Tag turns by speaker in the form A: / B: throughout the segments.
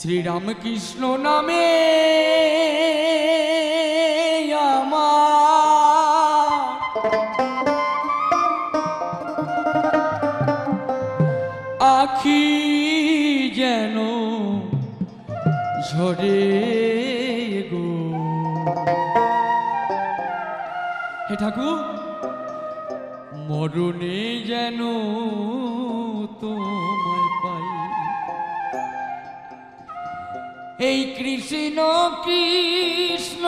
A: শ্রীরামকৃষ্ণ নামে আমার আখি যেন ঝরে গো। হে ঠাকুর মরণে যেন তোমায় পাই। এই কৃষ্ণ কৃষ্ণ।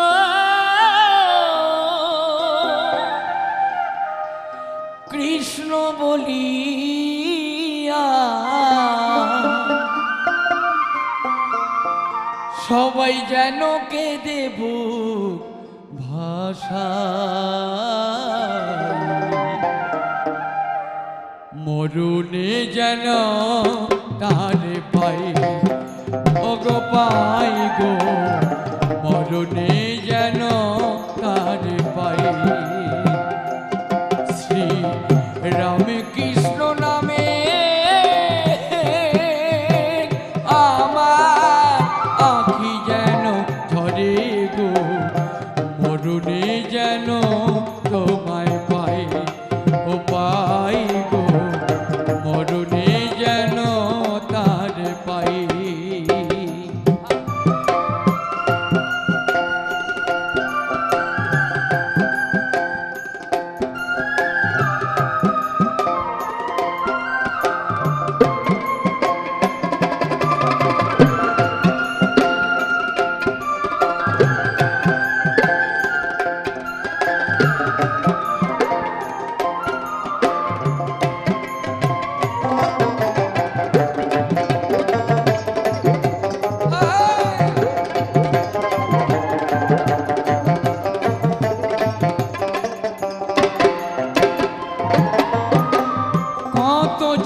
A: কৃষ্ণ বলিয়া সবাই যেন কে দেব ভাষা। মরুনে যেন তার পাই পাই গো মরুনে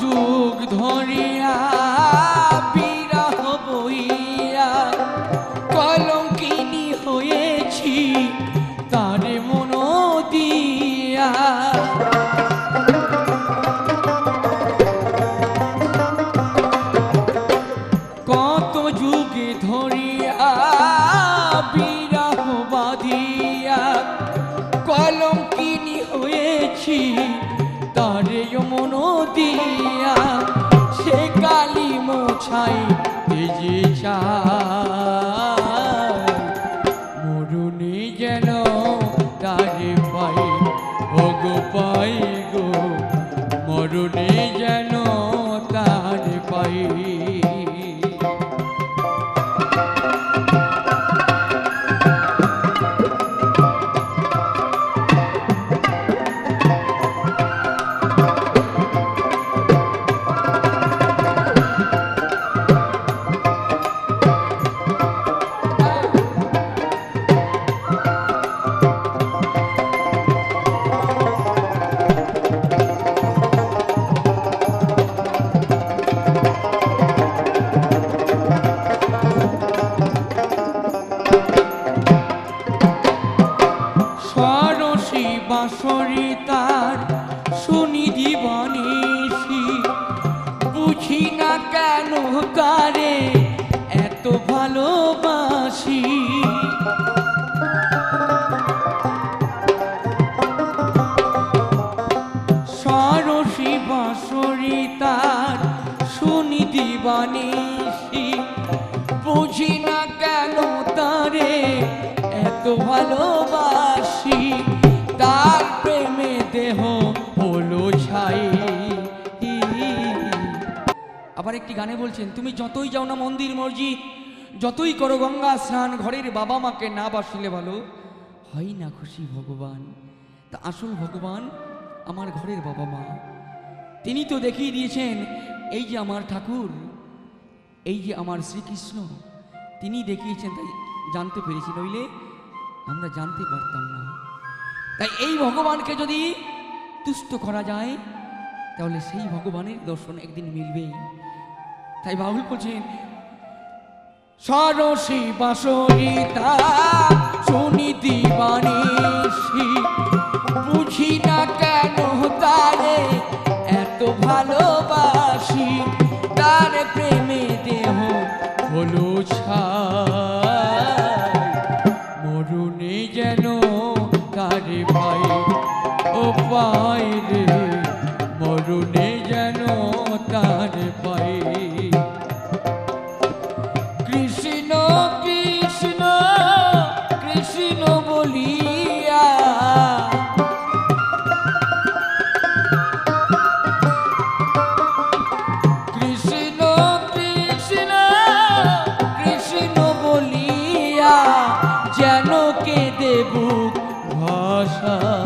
A: যুগ ধরিয়া বিরহ বইয়া কলঙ্কিনী হয়েছি তার মন দিয়া। কত যুগে ধরিয়া বিরহ বাঁধিয়া কলঙ্কিনী হয়েছি মোছাই তেজে চায় কেন এত ভালোবাসি। সরসী বাঁশরি তার শুনি বানিসি আবার একটি গানে বলছেন, তুমি যতই যাও না মন্দির, মসজিদ, যতই করো গঙ্গা স্নান, ঘরের বাবা মাকে না বাসিলে ভালো, হয় না খুশি ভগবান। তা আসল ভগবান আমার ঘরের বাবা মা। তিনি তো দেখিয়ে দিয়েছেন, এই যে আমার ঠাকুর, এই যে আমার শ্রীকৃষ্ণ, তিনি দেখিয়েছেন, তাই জানতে পেরেছি, নইলে আমরা জানতে পারতাম না। তাই এই ভগবানকে যদি তুষ্ট করা যায়, তাহলে সেই ভগবানের দর্শন একদিন মিলবেই। তাই বাবুল বলছেন, সরসী বাসরিতা সুনীতি বাণীষী বুঝি না কেন তারে এত ভালোবাসি, তার প্রেমে দেহ হলো মরুনে যেন তারে পাই ও পাই রে। ভাষা